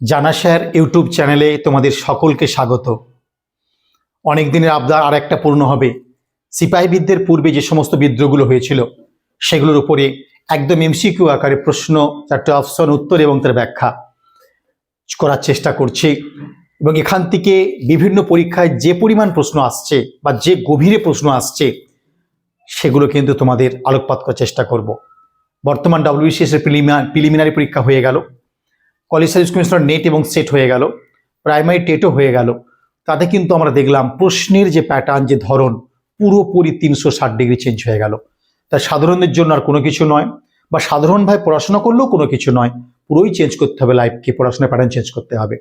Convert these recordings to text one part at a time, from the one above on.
জানা sir YouTube চ্যানেলে তোমাদের সকলকে স্বাগত। অনেক দিনের আবদার আর একটা পূর্ণ হবে। সিপাহী বিদ্যের পূর্বে যে সমস্ত বিদ্রোহগুলো হয়েছিল, সেগুলোর উপরে একদম এমসিকিউ আকারে প্রশ্ন চারটে অপশন উত্তর এবং তার ব্যাখ্যা করার চেষ্টা করছি এবং এখান থেকে বিভিন্ন পরীক্ষায় যে পরিমাণ প্রশ্ন আসছে বা যে গভীরে প্রশ্ন আসছে, সেগুলো কিন্তু তোমাদের আলোকপাত করার চেষ্টা করব। বর্তমান ডাব্লিউবিসিএস এর প্রিলিমিনারি পরীক্ষা হয়ে গেল। কলেজ সার্ভিস কমিশনার নেট এবং সেট হয়ে গেল, প্রাইমারি টেটও হয়ে গেল। তাতে কিন্তু আমরা দেখলাম প্রশ্নের যে প্যাটার্ন যে ধরন, পুরোপুরি তিনশো ষাট ডিগ্রি চেঞ্জ হয়ে গেল। তা সাধারণের জন্য আর কোনো কিছু নয়, বা সাধারণভাবে পড়াশোনা করলেও কোনো কিছু নয়, পুরোই চেঞ্জ করতে হবে লাইফকে পড়াশোনার প্যাটার্ন চেঞ্জ করতে হবে।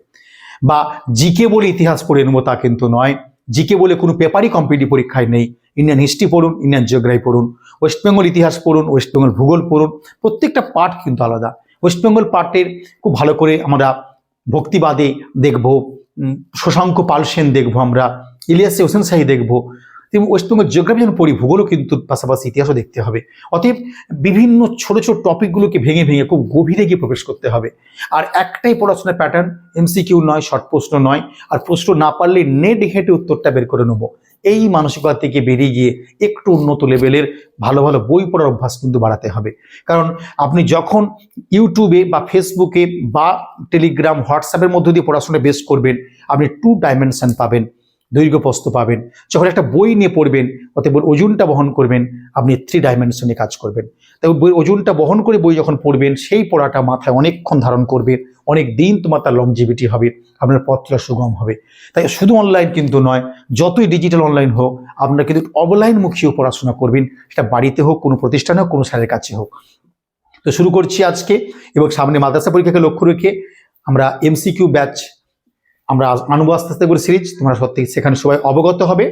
বা জিকে বলে ইতিহাস পড়ে নেব তা কিন্তু নয় জিকে বলে কোনো পেপারই কম্পিটিভ পরীক্ষায় নেই। ইন্ডিয়ান হিস্ট্রি পড়ুন ইন্ডিয়ান জিওগ্রাফি পড়ুন ওয়েস্ট বেঙ্গল ইতিহাস পড়ুন ওয়েস্ট বেঙ্গল ভূগোল পড়ুন, প্রত্যেকটা পার্ট কিন্তু আলাদা। ওয়েস্ট বেঙ্গল পার্টের খুব ভালো করে আমরা ভক্তিবাদে দেখব শশাঙ্ক পাল সেন দেখব আমরা, ইলিয়াস হোসেন শাহী দেখব, তেমন ওয়েস্ট বেঙ্গল জিওগ্রাফি যখন পড়ি, ভূগোলও কিন্তু পাশাপাশি ইতিহাসও দেখতে হবে। অতএব বিভিন্ন ছোট ছোট টপিকগুলোকে ভেঙে ভেঙে খুব গভীরে গিয়ে প্রবেশ করতে হবে। আর একটাই পড়াশোনার প্যাটার্ন এমসিকিউ নয় শর্ট প্রশ্ন নয়, আর প্রশ্ন না পারলে নেট ঘেটে উত্তরটা বের করে নেব। এই মানসিকতা থেকে বেরিয়ে গিয়ে একটু উন্নত লেভেলের ভালো ভালো বই পড়ার অভ্যাস কিন্তু বাড়াতে হবে। কারণ আপনি যখন ইউটিউবে বা ফেসবুকে বা টেলিগ্রাম হোয়াটসঅ্যাপের মধ্যে দিয়ে পড়াশোনা বেস করবেন, আপনি টু ডাইমেনশন পাবেন। দৈর্ঘ্য প্রস্থ পাবেন। যখন একটা বই নিয়ে পড়বেন, অতএব ওজনটা বহন করবেন, আপনি থ্রি ডাইমেনশনে কাজ করবেন। তাই বই- ওজনটা বহন করে বই যখন পড়বেন, সেই পড়াটা মাথায় অনেকক্ষণ ধারণ করবে অনেক দিন তোমার তার লংজিভিটি হবে, আপনার পথটা সুগম হবে। তাই শুধু অনলাইন কিন্তু নয়, যতই ডিজিটাল অনলাইন হোক, আপনারা কিন্তু অফলাইন মুখীও পড়াশোনা করবেন, সেটা বাড়িতে হোক, কোনো প্রতিষ্ঠানে হোক, কোনো স্যারের কাছে হোক। তো শুরু করছি আজকে, এবং সামনে মাদ্রাসা পরীক্ষাকে লক্ষ্য রেখে আমরা এমসিকিউ ব্যাচ আমরা আনব আস্তে আস্তে করে সিরিজ। তোমরা সত্যি সেখানে সবাই অবগত হবে।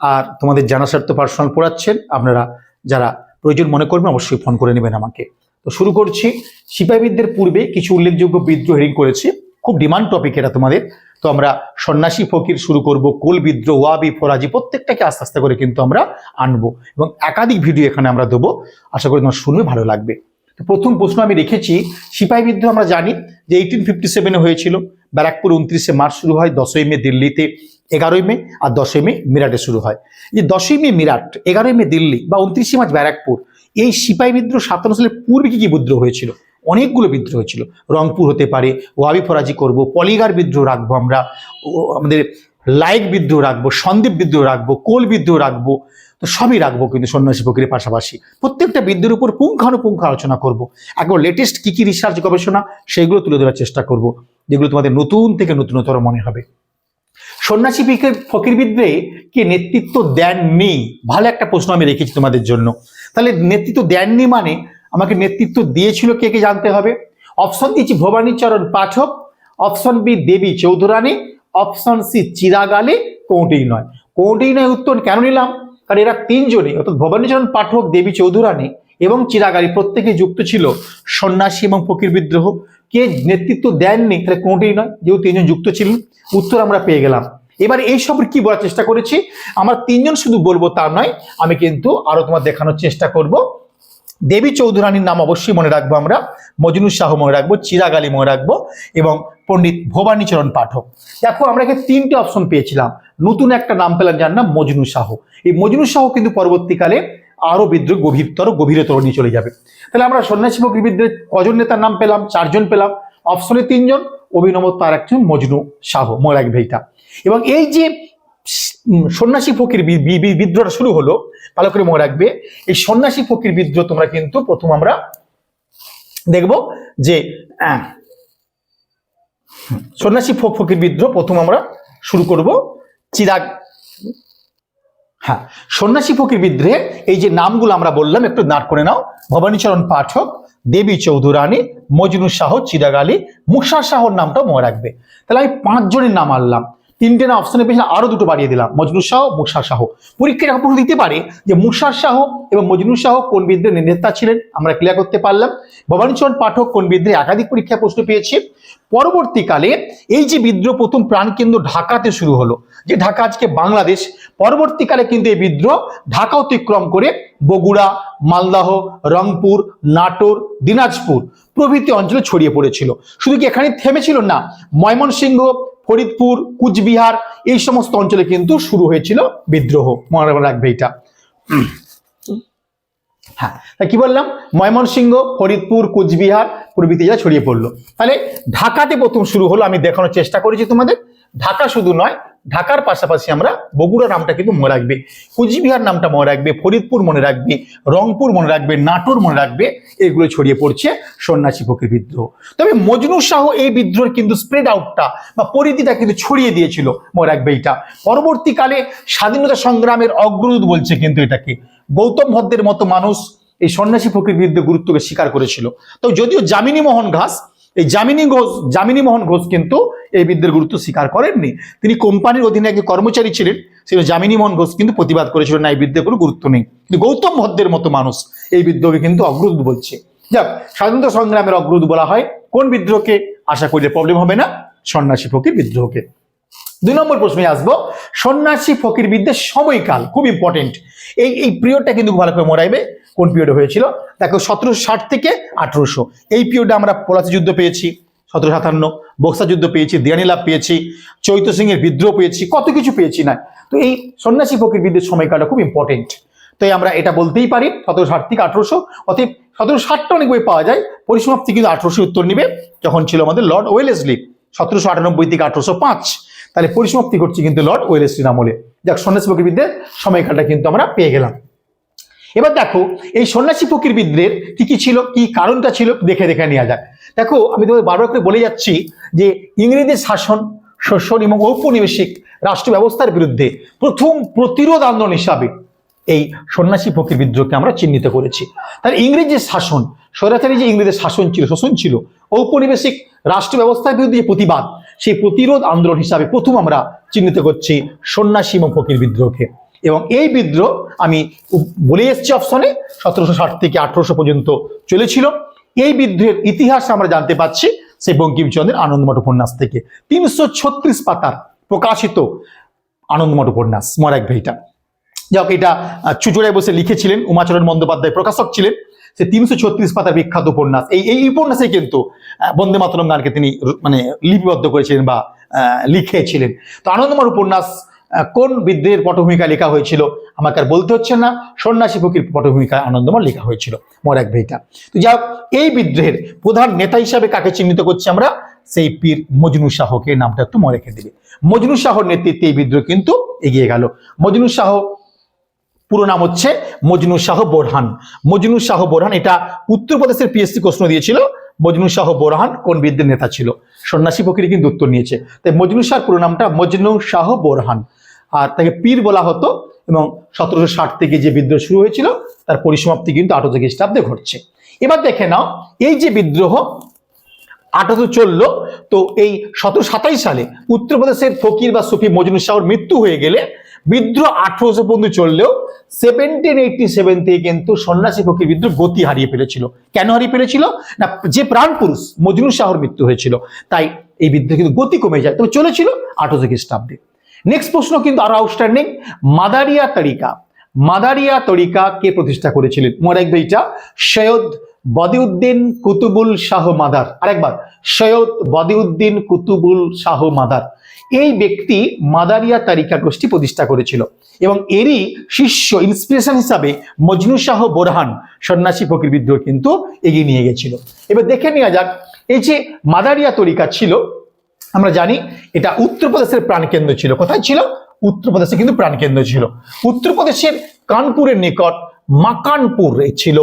আর তোমাদের জানা স্বার্থ পার্সোনাল পড়াচ্ছেন, আপনারা যারা প্রয়োজন মনে করবেন অবশ্যই ফোন করে নেবেন আমাকে। তো শুরু করছি। সিপাহীবিদদের পূর্বে কিছু উল্লেখযোগ্য বিদ্রোহ হেরিং করেছি। খুব ডিমান্ড টপিক এটা তোমাদের। তো আমরা সন্ন্যাসী ফকির শুরু করব, কোল বিদ্রোহ, ওয়াবি, ফরাজি, প্রত্যেকটাকে আস্তে আস্তে করে কিন্তু আমরা আনব। এবং একাধিক ভিডিও এখানে আমরা দেবো। আশা করি তোমার শুনবে ভালো লাগবে। তো প্রথম প্রশ্ন আমি রেখেছি, সিপাহী বিদ্রোহ আমরা জানি যে এইটিন ফিফটি সেভেনে হয়েছিল। ব্যারাকপুর উনত্রিশে মার্চ শুরু হয়, দশই মে দিল্লিতে এগারোই মে আর দশই মে মিরাটে শুরু হয়। যে দশই মে মিরাট, এগারোই মে দিল্লি বা উনত্রিশে মার্চ ব্যারাকপুর, এই সিপাহী বিদ্রোহ সাতান্ন সালের পূর্বে কী কী বিদ্রোহ হয়েছিল? অনেকগুলো বিদ্রোহ হয়েছিল। রংপুর হতে পারে, ওয়াবি ফরাজি করব, পলিগার বিদ্রোহ রাখব আমরা আমাদের লাইক বিদ্রোহ রাখব, সন্দীপ বিদ্রোহ রাখব, কোল বিদ্রোহ রাখব, তো সবই রাখব কিন্তু সন্ন্যাসী ফকিরের পাশাপাশি। প্রত্যেকটা বিদ্রোহের উপর পুঙ্খানুপুঙ্খ আলোচনা করব। একবার লেটেস্ট কি কি রিসার্চ গবেষণা, সেগুলো তুলে ধরার চেষ্টা করব, যেগুলো তোমাদের নতুন থেকে নতুনতর মনে হবে। সন্ন্যাসী ফকির ফকির বিদ্রোহে কে নেতৃত্ব দেননি? ভালো একটা প্রশ্ন আমি রেখেছি তোমাদের জন্য। তাহলে নেতৃত্ব দেননি মানে আমাকে নেতৃত্ব দিয়েছিল কে কে জানতে হবে? অপশন দিয়েছি Bhabanicharan Pathak option B Debi Chaudhurani option C, চিরাগালে কোনটিই নয়। কোনটিই নয় উত্তর কেন নিলাম? কারণ এরা তিনজনই, অর্থাৎ ভবানীচরণ পাঠক দেবী চৌধুরানী এবং চিরাগালি প্রত্যেকে যুক্ত ছিল সন্ন্যাসী এবং ফকির বিদ্রোহ। কে নেতৃত্ব দেননি, তাহলে কোনটিই নয়, যেহেতু তিনজন যুক্ত ছিলেন, উত্তর আমরা পেয়ে গেলাম। এবার এই সব কি বলার চেষ্টা করেছি? আমরা তিনজন শুধু বলব তা নয়, আমি কিন্তু আরও তোমার দেখানোর চেষ্টা করব। দেবী চৌধুরানীর নাম অবশ্যই মনে রাখব আমরা, মজনু শাহ মনে রাখব, চিরাগ আলী মনে রাখব এবং পণ্ডিত ভবানীচরণ পাঠক। দেখো, আমরা এখানে তিনটে অপশন পেয়েছিলাম। নতুন একটা নাম পেলাম যার নাম মজনু শাহ। এই মজনু শাহ কিন্তু পরবর্তীকালে আরও বিদ্রোহ, গভীরতর গভীরতর নিয়ে চলে যাবে। তাহলে আমরা সন্ন্যাসী ফকির বিদ্রোহের কজন নেতার নাম পেলাম? চারজন পেলাম। অপশনে তিনজন, অভিনব তার একজন মজনু শাহ। মনে রাখবে এইটা। এবং এই যে সন্ন্যাসী ফকির বিদ্রোহটা শুরু হলো ভালো করে মনে রাখবে। এই সন্ন্যাসী ফকির বিদ্রোহ তোমরা কিন্তু প্রথম আমরা দেখব যে সন্ন্যাসী ফকির বিদ্রোহ প্রথম আমরা শুরু করব। চিরাগ হ্যাঁ সন্ন্যাসী ফকির বিদ্রোহে এই যে নামগুলো আমরা বললাম, একটু নাট করে নাও। ভবানীচরণ পাঠক, দেবী চৌধুরানী, মজনু শাহ, চিরাগ আলী মুসা শাহর নামটাও মনে রাখবে। তাহলে আমি পাঁচজনের নাম আনলাম। তিনটে না অপশনে পেয়েছিলাম আরও দুটো বাড়িয়ে দিলাম, মজনু শাহ মুসা শাহ। পরীক্ষায় একটা প্রশ্ন দিতে পারে যে মুসা শাহ এবং মজনু শাহ কোন বিদ্রোহের নেতা ছিলেন? আমরা ক্লিয়ার করতে পারলাম। ভবানীচরণ পাঠক কোন বিদ্রোহে একাধিক পরীক্ষা প্রশ্ন পেয়েছে। পরবর্তীকালে এই যে বিদ্রোহ প্রথম প্রাণকেন্দ্র ঢাকাতে শুরু হলো, যে ঢাকা আজকে বাংলাদেশ, পরবর্তীকালে কিন্তু এই বিদ্রোহ ঢাকা অতিক্রম করে বগুড়া, মালদাহ, রংপুর, নাটোর, দিনাজপুর প্রভৃতি অঞ্চলে ছড়িয়ে পড়েছিল। শুধু কি এখানে থেমেছিল না, ময়মনসিংহ ফরিদপুর, কুচবিহার, এই সমস্ত অঞ্চলে কিন্তু শুরু হয়েছিল বিদ্রোহ। মনে রাখবে এটা। হ্যাঁ কি বললাম? ময়মনসিংহ, ফরিদপুর, কুচবিহার প্রভৃতি যা ছড়িয়ে পড়ল। তাহলে ঢাকাতে প্রথম শুরু হলো, আমি দেখানোর চেষ্টা করেছি তোমাদের। ঢাকা শুধু নয় ঢাকার পাশাপাশি আমরা বগুড়া নামটা কিন্তু মনে রাখবে, কুচবিহার নামটা মনে রাখবে, ফরিদপুর মনে রাখবে, রংপুর মনে রাখবে, নাটোর মনে রাখবে, এগুলো ছড়িয়ে পড়ছে সন্ন্যাসী ফকির বিদ্রোহ। তবে মজনু শাহ এই বিদ্রোহের কিন্তু স্প্রেড আউটটা বা পরিধিটা কিন্তু ছড়িয়ে দিয়েছিল, মনে রাখবে এটা পরবর্তীকালে স্বাধীনতা সংগ্রামের অগ্রদূত বলছে কিন্তু এটাকে। গৌতম ভদ্রের মতো মানুষ এই সন্ন্যাসী ফকির বিরুদ্ধে গুরুত্বকে স্বীকার করেছিল। তো যদিও যামিনী মোহন ঘাস, এই যামিনী ঘোষ যামিনী মোহন ঘোষ কিন্তু এই বিদ্যের গুরুত্ব স্বীকার করেননি। তিনি কোম্পানির অধীনে একজন কর্মচারী ছিলেন, সেই যামিনী মোহন ঘোষ কিন্তু প্রতিবাদ করেছিল না, এই বিদ্যের কোনো গুরুত্ব নেই। কিন্তু গৌতম ভদ্রের মতো মানুষ এই বিদ্রোহকে কিন্তু অগ্রদূত বলছে। যাক, স্বাধীনতা সংগ্রামের অগ্রদূত বলা হয়, কোন বিদ্রোহকে? আশা করলে প্রবলেম হবে না, সন্ন্যাসী ফকির বিদ্রোহকে। দুই নম্বর প্রশ্নে আসব, সন্ন্যাসী ফকির বিদ্যের সময়কাল খুব ইম্পর্টেন্ট এই এই পিরিয়ডটা কিন্তু ভালো করে মরাইবে কোন পিরিয়ডে হয়েছিল? দেখো, সতেরোশো ষাট থেকে আঠেরোশো। এই পিরিয়ডে আমরা পলাশি যুদ্ধ পেয়েছি সতেরো সাতান্ন, বক্সা যুদ্ধ পেয়েছি দিয়ানি লাভ পেয়েছি, চৈত্র সিংহের বিদ্রোহ পেয়েছি, কত কিছু পেয়েছি না। তো এই সন্ন্যাসী ফকির বিদ্যের সময়কালটা খুব ইম্পর্টেন্ট তাই আমরা এটা বলতেই পারি সতেরো ষাট থেকে আঠেরোশো, অতএব সতেরো ষাটটা অনেক বই পাওয়া যায়। পরিসমাপ্তি কিন্তু আঠেরোশো উত্তর নিবে, যখন ছিল আমাদের লর্ড ওয়েলেসলি, সতেরোশো আটানব্বই থেকে আঠারোশো পাঁচ। তাহলে পরিসমাপ্তি করছি কিন্তু লর্ড ওয়েলেসলির আমলে। যাক, সন্ন্যাসী ফকির বিদ্যের সময়কালটা কিন্তু আমরা পেয়ে গেলাম। এবার দেখো, এই সন্ন্যাসী ফকির বিদ্রের কি কি ছিল, কি কারণটা ছিল, দেখে দেখে নেওয়া যাক। দেখো, আমি তোমাদের বারবার করে বলে যাচ্ছি যে ইংরেজদের শাসন, শোষণ এবং ঔপনিবেশিক রাষ্ট্র ব্যবস্থার বিরুদ্ধে প্রথম প্রতিরোধ আন্দোলন হিসাবে এই সন্ন্যাসী ফকির বিদ্রোহকে আমরা চিহ্নিত করেছি। তাহলে ইংরেজের শাসন, স্বৈরাচারী যে ইংরেজের শাসন ছিল, শোষণ ছিল, ঔপনিবেশিক রাষ্ট্র ব্যবস্থার বিরুদ্ধে যে প্রতিবাদ, সেই প্রতিরোধ আন্দোলন হিসাবে প্রথম আমরা চিহ্নিত করছি সন্ন্যাসী এবং ফকির বিদ্রোহকে। এবং এই বিদ্রোহ আমি বলে এসেছি অপশনে সতেরোশো ষাট থেকে আঠারোশো পর্যন্ত চলেছিল। এই বিদ্রোহের ইতিহাস আমরা জানতে পাচ্ছি সেই বঙ্কিমচন্দ্রের আনন্দমঠ উপন্যাস থেকে। তিনশো ছত্রিশ পাতার প্রকাশিত আনন্দমঠ উপন্যাস মরাক ভাইটা যাক এটা চুচুড়ায় বসে লিখেছিলেন উমাচরণ বন্দ্যোপাধ্যায়, প্রকাশক ছিলেন সে তিনশো ছত্রিশ পাতার বিখ্যাত উপন্যাস। এই এই উপন্যাসে কিন্তু বন্দে মাতরম গানকে তিনি মানে লিপিবদ্ধ করেছিলেন বা লিখেছিলেন। তো আনন্দমঠ উপন্যাস কোন বিদ্রোহের পটভূমিকা লেখা হয়েছিল? আমাকে আর বলতে হচ্ছে না। সন্ন্যাসী ফকির পটভূমিকায় আনন্দময় লেখা হয়েছিল। মরাক ভাইটা তো যাক এই বিদ্রোহের প্রধান নেতা হিসাবে কাকে চিহ্নিত করছি আমরা? সেই পীর মজনু শাহকে। নামটা একটু মনে রেখে দিবে। মজনু শাহর নেতৃত্বে এই বিদ্রোহ কিন্তু এগিয়ে গেল। মজনু শাহ, পুরো নাম হচ্ছে মজনু শাহ বোরহান। মজনু শাহ বোরহান, এটা উত্তরপ্রদেশের পিএসসি প্রশ্ন দিয়েছিল। মজনু শাহ বোরহান কোন বিদ্যের নেতা ছিল? সন্ন্যাসী ফকির কিন্তু উত্তর নিয়েছে। তাই মজনু শাহ পুরো নামটা মজনু শাহ বোরহান। আর তাকে পীর বলা হতো এবং সতেরোশো ষাট থেকে যে বিদ্রোহ শুরু হয়েছিল, তার পরিসমাপ্তি কিন্তু আঠারোশো খ্রিস্টাব্দে ঘটছে। এবার দেখে নাও, এই যে বিদ্রোহ আঠারোশো চলল তো এই সতেরো সাতাইশ সালে উত্তরপ্রদেশের ফকির বা সুফি মজনু শাহর মৃত্যু হয়ে গেলে বিদ্রোহ আঠারোশো পর্যন্ত চললেও সেভেন্টিন এইটটি সেভেন থেকে কিন্তু সন্ন্যাসী ফকির বিদ্রোহ গতি হারিয়ে ফেলেছিল। কেন হারিয়ে ফেলেছিল? না, যে প্রাণ পুরুষ মজনু শাহর মৃত্যু হয়েছিল, তাই এই বিদ্রোহ কিন্তু গতি কমে যায়, তবে চলেছিল আঠারোশো খ্রিস্টাব্দে। নেক্সট প্রশ্ন কিন্তু আরও আউটস্ট্যান্ডিং মাদারিয়া তরিকা। মাদারিয়া তরিকা কে প্রতিষ্ঠা করেছিলেন? মনে রাখবে এটা সৈয়দ বদিউদ্দিন কুতুবুল শাহ মাদার। আরেকবার, সৈয়দ বদিউদ্দিন কুতুবুল শাহ মাদার। এই ব্যক্তি মাদারিয়া তারিকা গোষ্ঠী প্রতিষ্ঠা করেছিল এবং এরই শিষ্য ইন্সপিরেশন হিসাবে মজনু শাহ বোরহান, সন্ন্যাসী ফকির বিদ্রোহ কিন্তু এগিয়ে নিয়ে গেছিল। এবার দেখে নেওয়া যাক, এই যে মাদারিয়া তরিকা ছিল আমরা জানি এটা উত্তরপ্রদেশের প্রাণকেন্দ্র ছিল। কোথায় ছিল? উত্তরপ্রদেশে কিন্তু প্রাণকেন্দ্র ছিল। উত্তরপ্রদেশের কানপুরের নিকট মাকানপুর ছিল।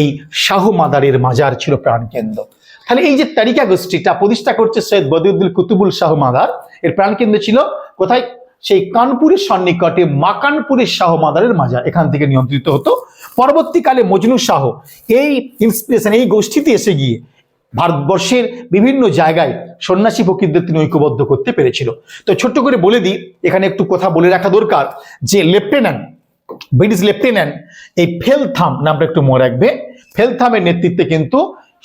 এই শাহ মাদারের মাজার ছিল প্রাণকেন্দ্র। তাহলে এই যে তারিকা গোষ্ঠীটা প্রতিষ্ঠা করছে সৈয়দ বদিউদ্দিন কুতুবুল শাহ মাদার এর প্রাণকেন্দ্র ছিল কোথায়? সেই কানপুরের সন্নিকটে মাকানপুরের শাহ মাদারের মাজার এখান থেকে নিয়ন্ত্রিত হতো। পরবর্তীকালে মজনু শাহ এই ইন্সপিরেশন এই গোষ্ঠীতে এসে গিয়ে ভারতবর্ষের বিভিন্ন জায়গায় সন্ন্যাসী ফকিরদের তিনি ঐক্যবদ্ধ করতে পেরেছিল। তো ছোট্ট করে বলে দিই, এখানে একটু কথা বলে রাখা দরকার যে লেফটেন্যান্ট, ব্রিটিশ লেফটেন্যান্ট, এই ফেলথাম নামটা একটু মনে রাখবে। ফেলথামের নেতৃত্বে কিন্তু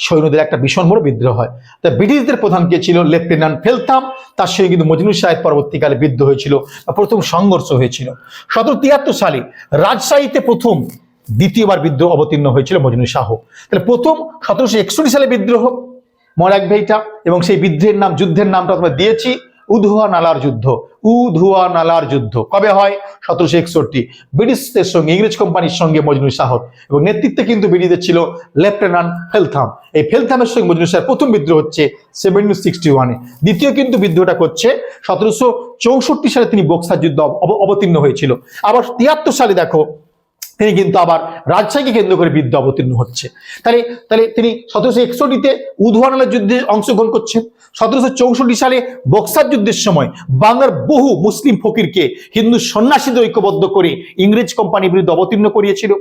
সৈন্যদের একটা ভীষণ বড় বিদ্রোহ হয়। তা ব্রিটিশদের প্রধান কে ছিল? Lieutenant Feltham. তার সঙ্গে কিন্তু মজনু সাহেব পরবর্তীকালে বিদ্রোহ হয়েছিল প্রথম সংঘর্ষ হয়েছিল। সতেরো তিয়াত্তর সালে রাজশাহীতে প্রথম দ্বিতীয়বার বিদ্রোহ অবতীর্ণ হয়েছিল মজনু শাহ। তাহলে প্রথম সতেরোশো একষট্টি সালে বিদ্রোহ রাখবে এটা এবং সেই বিদ্রোহের নাম, যুদ্ধের নামটা আমরা দিয়েছি, উধুয়া নালার যুদ্ধ। উধুয়া নালার যুদ্ধ। কবে হয়? সতেরোশো একষট্টি। ব্রিটিশদের সঙ্গে, ইংরেজ কোম্পানির সঙ্গে মজনু শাহ। এবং নেতৃত্বে কিন্তু ব্রিটিশদের ছিল লেফটেন্যান্ট ফেলথাম। এই ফেলথামের সঙ্গে মজনু শাহের প্রথম বিদ্রোহ হচ্ছে সেভেন্টিন সিক্সটি ওয়ানে দ্বিতীয় কিন্তু বিদ্রোহটা করছে সতেরোশো চৌষট্টি সালে তিনি বক্সার যুদ্ধ অব- অবতীর্ণ হয়েছিল। আবার তিয়াত্তর সালে দেখো তিনি কিন্তু আবার রাজশাহীকে কেন্দ্র করে বিদ্যা অবতীর্ণ হচ্ছে। তাহলে তাহলে তিনি সতেরোশো একষট্টিতে উধুয়ানালার যুদ্ধে অংশগ্রহণ করছেন। সতেরোশো চৌষট্টি সালে বক্সার যুদ্ধের সময় বাংলার বহু মুসলিম ফকিরকে হিন্দু সন্ন্যাসীদের ঐক্যবদ্ধ করে ইংরেজ কোম্পানির বিরুদ্ধে অবতীর্ণ করিয়েছিল।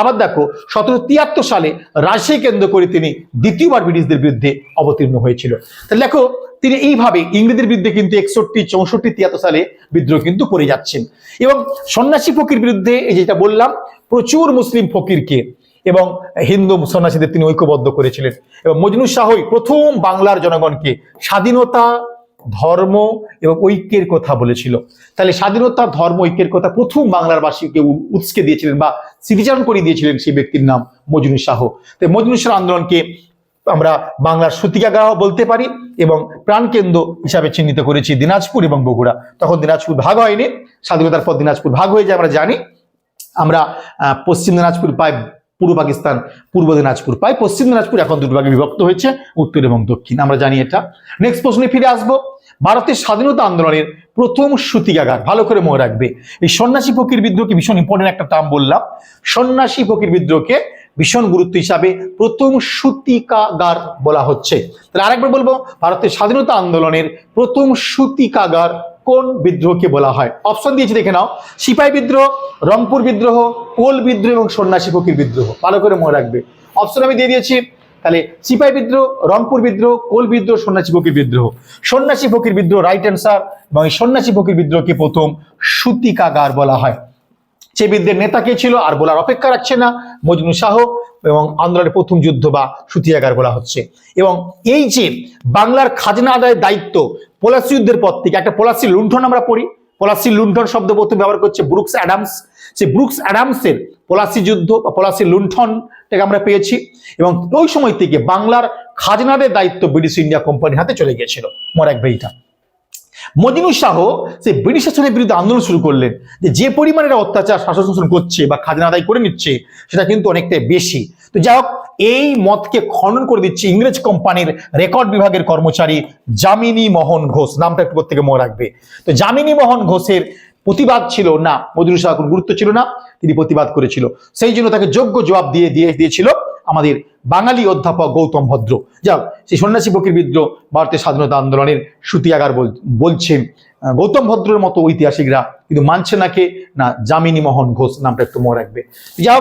আবার দেখো সতেরো তিয়াত্তর সালে রাজশাহী কেন্দ্র করে তিনি দ্বিতীয়বার ব্রিটিশদের বিরুদ্ধে অবতীর্ণ হয়েছিল। তাহলে দেখো, তিনি এইভাবে ইংরেজদের বিরুদ্ধে কিন্তু একষট্টি, চৌষট্টি, তিয়াত্তর সালে বিদ্রোহ কিন্তু করে যাচ্ছেন। এবং সন্ন্যাসী ফকির বিরুদ্ধে যেটা বললাম প্রচুর মুসলিম ফকিরকে এবং হিন্দু সন্ন্যাসীদের তিনি ঐক্যবদ্ধ করেছিলেন। এবং মজনু শাহই প্রথম বাংলার জনগণকে স্বাধীনতা, ধর্ম এবং ঐক্যের কথা বলেছিল। তাহলে স্বাধীনতা, ধর্ম, ঐক্যের কথা প্রথম বাংলার বাসীকে উৎসকে দিয়েছিলেন বা স্মৃতিচারণ করে দিয়েছিলেন সেই ব্যক্তির নাম মজনু শাহ। তাই মজনু শাহ আন্দোলনকে আমরা বাংলার সূতিকাগাহ বলতে পারি এবং প্রাণকেন্দ্র হিসাবে চিহ্নিত করেছি দিনাজপুর এবং বগুড়া। তখন দিনাজপুর ভাগ হয়নি, স্বাধীনতার পর দিনাজপুর ভাগ হয়ে যায়, আমরা জানি। আমরা পশ্চিম দিনাজপুর পাই, পূর্ব পাকিস্তান, পূর্ব দিনাজপুর পাই, পশ্চিম দিনাজপুর এখন দুটো ভাগে বিভক্ত হয়েছে, উত্তর এবং দক্ষিণ। আমরা জানি এটা। নেক্সট প্রশ্নে ফিরে আসব। ভারতের স্বাধীনতা আন্দোলনের প্রথম সূতিকাগার, ভালো করে মনে রাখবে। এই সন্ন্যাসী ফকির বিদ্রোহকে ভীষণ ইম্পর্টেন্ট একটা টার্ম বললাম। সন্ন্যাসী ফকির বিদ্রোহকে ভীষণ গুরুত্ব হিসাবে প্রথম সূতিকাগার বলা হচ্ছে। তাহলে আরেকবার বলব, ভারতের স্বাধীনতা আন্দোলনের প্রথম সূতিকাগার কোন বিদ্রোহকে বলা হয়? অপশন দিয়েছি, দেখে নাও। সিপাহী বিদ্রোহ, রংপুর বিদ্রোহ, কোল বিদ্রোহ এবং সন্ন্যাসী ফকির বিদ্রোহ। ভালো করে মনে রাখবে। অপশন আমি দিয়ে দিয়েছি, তাহলে সিপাহী বিদ্রোহ, রংপুর বিদ্রোহ, কোল বিদ্রোহ, সন্ন্যাসী ফকির বিদ্রোহ। সন্ন্যাসী ফকির বিদ্রোহ রাইট অ্যান্সার এবং সন্ন্যাসী ফকির বিদ্রোহকে প্রথম সূতিকাগার বলা হয়। সে বিদ্যের নেতা কে ছিল আর বলার অপেক্ষা রাখছে না, মজনু শাহ। এবং আন্দোলনের প্রথম যুদ্ধ বা সুতিয়াগার বলা হচ্ছে। এবং এই যে বাংলার খাজনা আদায়ের দায়িত্ব পলাশি যুদ্ধের পর থেকে, একটা পলাশি লুণ্ঠন আমরা পড়ি। পলাশি লুণ্ঠন শব্দ প্রথম ব্যবহার করছে ব্রুকস অ্যাডামস। সেই ব্রুকস অ্যাডামসের পলাশি যুদ্ধ বা পলাশি লুণ্ঠনটাকে আমরা পেয়েছি। এবং ওই সময় থেকে বাংলার খাজনাদের দায়িত্ব ব্রিটিশ ইন্ডিয়া কোম্পানির হাতে চলে গিয়েছিল। মরাক বেইটা মজিনু শাহ সে ব্রিটিশ শাসনের বিরুদ্ধে আন্দোলন শুরু করলেন। যে যে এরা অত্যাচার, শাসন শাসন করছে বা খাজনা আদায় করে নিচ্ছে, সেটা কিন্তু অনেকটাই বেশি। তো যাই হোক, এই মতকে খনন করে দিচ্ছে ইংরেজ কোম্পানির রেকর্ড বিভাগের কর্মচারী যামিনী মোহন ঘোষ। নামটা একটু থেকে মনে রাখবে। তো যামিনী মোহন ঘোষের প্রতিবাদ ছিল না মজুর শাহ গুরুত্ব ছিল না, তিনি প্রতিবাদ করেছিল। সেই জন্য তাকে যোগ্য জবাব দিয়ে দিয়ে, দিয়েছিল আমাদের বাঙালি অধ্যাপক গৌতম ভদ্র। যাও সেই সন্ন্যাসী ফকির বিদ্রোহ ভারতের স্বাধীনতা আন্দোলনের সুতিয়াগার বল- বলছেন। গৌতম ভদ্রের মতো ঐতিহাসিকরা কিন্তু মানছে না কে? না, যামিনী মোহন ঘোষ নামটা একটু মনে রাখবে। যাই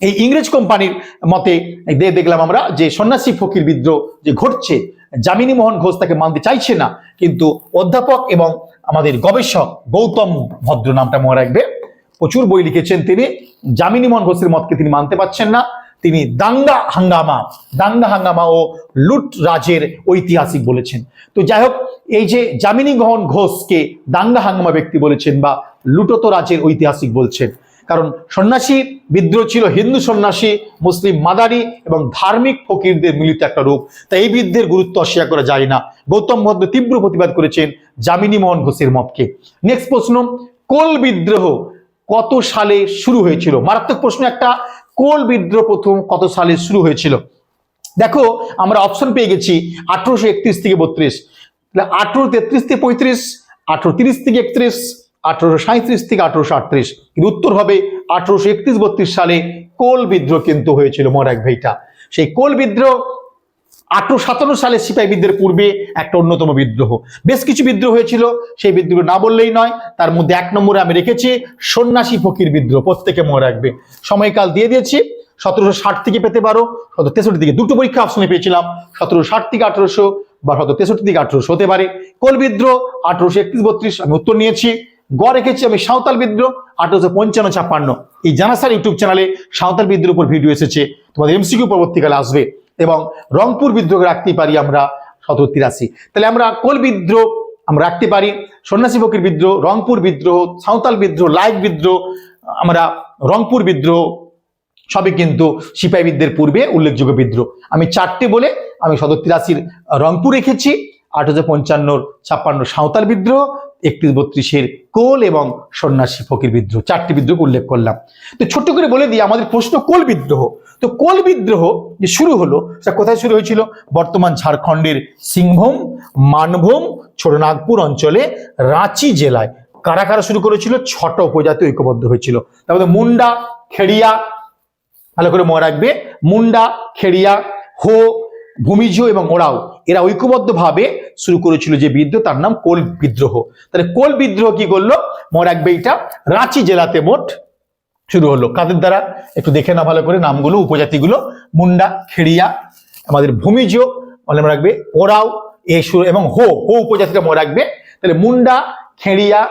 এই ইংরেজ কোম্পানির মতে দেখলাম আমরা যে সন্ন্যাসী ফকির বিদ্রোহ যে ঘটছে, যামিনী মোহন ঘোষ তাকে মানতে চাইছে না, কিন্তু অধ্যাপক এবং আমাদের গবেষক গৌতম ভদ্র নামটা মনে রাখবে। প্রচুর বই লিখেছেন তিনি। যামিনী মোহন ঘোষের মতকে তিনি মানতে পারছেন না। তিনি দাঙ্গা হাঙ্গামা দাঙ্গা হাঙ্গামা ও লুট রাজের ঐতিহাসিক বলেছেন। তো যাই হোক এই যে যামিনী মোহন ঘোষকে দাঙ্গা হাঙ্গামা ব্যক্তি বলেছেন বা লুটত রাজের ঐতিহাসিক বলছেন, কারণ সন্ন্যাসী বিদ্রোহ ছিল, হিন্দু সন্ন্যাসী, মুসলিম মাদারি এবং ধার্মিক ফকিরদের মিলিত একটা রূপ। তাই এই বিদ্যের গুরুত্ব অস্বীকার করা যায় না। গৌতম ভদ্র তীব্র প্রতিবাদ করেছেন যামিনী মোহন ঘোষের মতকে। নেক্সট প্রশ্ন, কোল বিদ্রোহ কত সালে শুরু হয়েছিল? মারাত্মক প্রশ্ন একটা। কোল বিদ্রোহ প্রথম কত সালে শুরু হয়েছিল? দেখো, আমরা অপশন পেয়ে গেছি আঠারোশো একত্রিশ থেকে বত্রিশ। আঠেরো তেত্রিশ থেকে পঁয়ত্রিশ আঠারো তিরিশ থেকে একত্রিশ, আঠারোশো সাঁত্রিশ থেকে আঠারোশো আটত্রিশ। কিন্তু উত্তর হবে আঠারোশো একত্রিশ বত্রিশ সালে কোল বিদ্রোহ কিন্তু হয়েছিল মরাক ভাইটা। সেই কোল বিদ্রোহ আঠারো সাতান্ন সালে সিপাহী বিদ্রোহের পূর্বে একটা অন্যতম বিদ্রোহ। বেশ কিছু বিদ্রোহ হয়েছিল, সেই বিদ্রোহ না বললেই নয়, তার মধ্যে এক নম্বরে আমি রেখেছি সন্ন্যাসী ফকির বিদ্রোহ, প্রত্যেকে মনে রাখবে। সময়কাল দিয়ে দিয়েছি, সতেরোশো ষাট থেকে পেতে পারো সতেরো তেষট্টি থেকে দুটো পরীক্ষা অপশনে পেয়েছিলাম, সতেরোশো ষাট থেকে আঠারোশো বা সতেরো তেষট্টি থেকে আঠারোশো হতে পারে। কোল বিদ্রোহ, আঠারোশো একত্রিশ বত্রিশ, আমি উত্তর নিয়েছি। গড় রেখেছি আমি সাঁওতাল বিদ্রোহ, আঠারোশো পঞ্চান্ন ছাপ্পান্ন। এই জানাসার ইউটিউব চ্যানেলে সাঁওতাল বিদ্রোহ উপর ভিডিও এসেছে, তোমাদের এমসিকিউ পরবর্তীকালে আসবে। এবং রংপুর বিদ্রোহ রাখতে পারি আমরা সতেরো তিরাশি তাহলে আমরা কোল বিদ্রোহ আমরা রাখতে পারি? সন্ন্যাসী ফকির বিদ্রোহ, রংপুর বিদ্রোহ, সাঁওতাল বিদ্রোহ লাইক বিদ্রোহ, আমরা রংপুর বিদ্রোহ, সবই কিন্তু সিপাহী বিদ্রোহের পূর্বে উল্লেখযোগ্য বিদ্রোহ। আমি চারটে বলে আমি সদর তিরাশির রংপুর রেখেছি আট আঠারোশো পঞ্চান্নর ছাপ্পান্ন সাঁওতাল বিদ্রোহ একত্রিশ বত্রিশের কোল এবং সন্ন্যাসী ফকির বিদ্রোহ, চারটি বিদ্রোহ উল্লেখ করলাম। তো ছোট্ট করে বলে দিই, আমাদের প্রশ্ন কোল বিদ্রোহ। তো কোল বিদ্রোহ যে শুরু হলো, সেটা কোথায় শুরু হয়েছিল? বর্তমান ঝাড়খণ্ডের সিংভূম, মানভূম, ছোটনাগপুর অঞ্চলে রাঁচি জেলায়। কারা কারা শুরু করেছিল? ছটা উপজাতি ঐক্যবদ্ধ হয়েছিল। তারপরে মুন্ডা, খেড়িয়া, ভালো করে মনে রাখবে, মুন্ডা, খেড়িয়া, হো ভূমিজ এবং ওরাও, এরা ঐক্যবদ্ধভাবে শুরু করেছিল যে বিদ্রোহ, তার নাম কোল বিদ্রোহ। তাহলে কোল বিদ্রোহ কি করল? মনে রাখবে এটা, রাঁচি জেলাতে মোট শুরু হলো। কাদের দ্বারা? একটু দেখে না ভালো করে নামগুলো, উপজাতিগুলো। মুন্ডা, খেড়িয়া, আমাদের ভূমিজ মানে মনে রাখবে ওরাও, এ শুরু, এবং হো হো উপজাতিটা মনে রাখবে। তাহলে মুন্ডা, খেড়িয়া,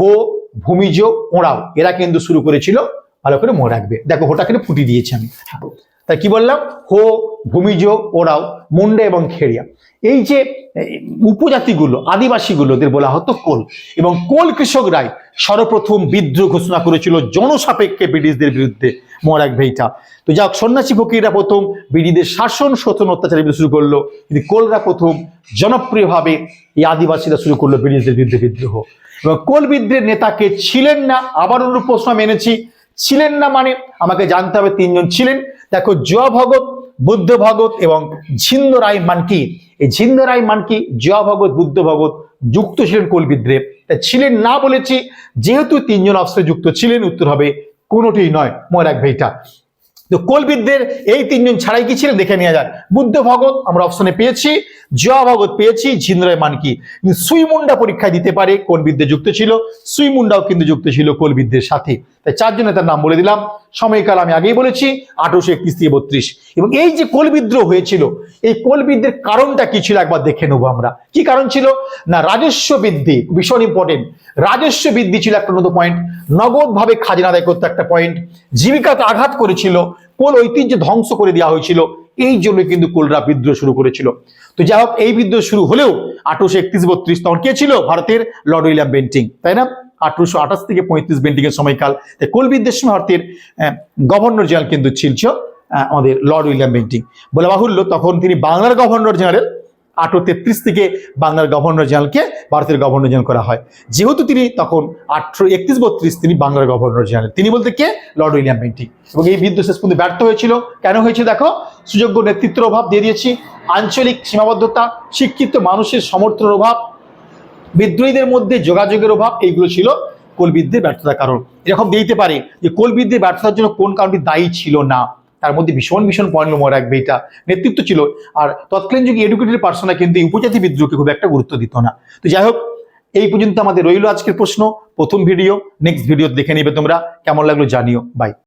হো, ভূমিজ, ওরাও, এরা কিন্তু শুরু করেছিল, ভালো করে মনে রাখবে। দেখো হোটা কিন্তু ফুটি দিয়েছি আমি। তাই কি বললাম? হো ভূমিজ ওরাও মুন্ডা এবং খেড়িয়া। এই যে উপজাতিগুলো আদিবাসীগুলোদের বলা হতো কোল। এবং কোল কৃষকরাই সর্বপ্রথম বিদ্রোহ ঘোষণা করেছিল জনসাপেক্ষে ব্রিটিশদের বিরুদ্ধে রাখবে এইটা তো যাক, সন্ন্যাসী ফকিররা প্রথম ব্রিটিশদের শাসন শোষণ অত্যাচারের বিরুদ্ধে শুরু করল, কিন্তু কোলরা প্রথম জনপ্রিয়ভাবে এই আদিবাসীরা শুরু করল ব্রিটিশদের বিরুদ্ধে বিদ্রোহ। এবং কোল বিদ্রোহের নেতাকে ছিলেন না আবার অন্য প্রশ্ন আমি এনেছি। ছিলেন না মানে আমাকে জানতে হবে তিনজন ছিলেন। দেখো জয়া ভগত বুদ্ধ ভগত এবং ঝিন্দ রায় মানকি। এই ঝিন্দ রায় মানকি, জয়া ভগত, বুদ্ধ ভগত যুক্ত ছিলেন কোল ছিলেন না বলেছি, যেহেতু তিনজন অস্ত্রে যুক্ত ছিলেন, উত্তর হবে কোনোটি নয়, মনে রাখবে এটা। তো কোলবিদদের এই তিনজন ছাড়াই কি ছিলেন? দেখে নেওয়া যাক। বুদ্ধ ভগত আমরা অপশনে পেয়েছি, জয়া ভগত পেয়েছি ঝিন্দ্রয় মানকি। সুইমুন্ডা পরীক্ষায় দিতে পারে কোন যুক্ত ছিল, সুইমুন্ডাও কিন্তু যুক্ত ছিল কোলবিদ্যের সাথে। তাই চারজনে তার নাম বলে দিলাম। সময়কাল আমি আগেই বলেছি, আঠারোশো একত্রিশ থেকে বত্রিশ। এবং এই যে কোল বিদ্রোহ হয়েছিল, এই কোল বিদ্রোহের কারণটা কি ছিল একবার দেখে নেব আমরা। কি কারণ ছিল? না, রাজস্ব বৃদ্ধি, ভীষণ ইম্পর্টেন্ট রাজস্ব বৃদ্ধি ছিল একটা নতুন পয়েন্ট নগদ ভাবে খাজনা আদায় করতে একটা পয়েন্ট জীবিকাতে আঘাত করেছিল, কোল ঐতিহ্য ধ্বংস করে দেওয়া হয়েছিল। এই জন্য কিন্তু কোলরা বিদ্রোহ শুরু করেছিল। তো যাই হোক, এই বিদ্রোহ শুরু হলেও আঠারোশো একত্রিশ বত্রিশ তখন কে ছিল? ভারতের লর্ড উইলিয়াম বেন্টিং, তাই না? আঠারোশো আঠাশ থেকে পঁয়ত্রিশ বেন্টিং এর সময়কাল। তাই কোল ভারতের গভর্নর জেনারেল কিন্তু ছিল আমাদের লর্ড উইলিয়াম বেন্টিং। বলে বাহুল্য, তখন তিনি বাংলার গভর্নর জেনারেল আঠারো তেত্রিশ থেকে বাংলার গভর্নর জেনারেলকে ভারতের গভর্নর জেনারেল করা হয়। যেহেতু তিনি তখন আঠারো একত্রিশ বত্রিশ তিনি বাংলার গভর্নর জেনারেল। তিনি বলতে কে? Lord William Bentinck. এবং এই বিদ্রোহ শেষ পর্যন্ত ব্যর্থ হয়েছিল। কেন হয়েছে দেখো? সুযোগ্য নেতৃত্বের অভাব দিয়ে দিয়েছি। আঞ্চলিক সীমাবদ্ধতা, শিক্ষিত মানুষের সমর্থনের অভাব বিদ্রোহীদের মধ্যে যোগাযোগের অভাব, এইগুলো ছিল কোলবিদ্যের ব্যর্থতার কারণ। এরকম দিতে পারে যে কোলবিদ্যের ব্যর্থতার জন্য কোন কারণটি দায়ী ছিল না। তার মধ্যে ভীষণ ভীষণ পয়েন্ট মনে রাখবে এটা। নেতৃত্ব ছিল। আর তৎকালীন যুগে এডুকেটেড পার্সোনা কিন্তু এই উপজাতি বিদ্রোহকে খুব একটা গুরুত্ব দিত না। তো যাই হোক, এই পর্যন্ত আমাদের রইল আজকের প্রশ্ন। প্রথম ভিডিও নেক্সট ভিডিও দেখে নিবে তোমরা। কেমন লাগল জানিও। বাই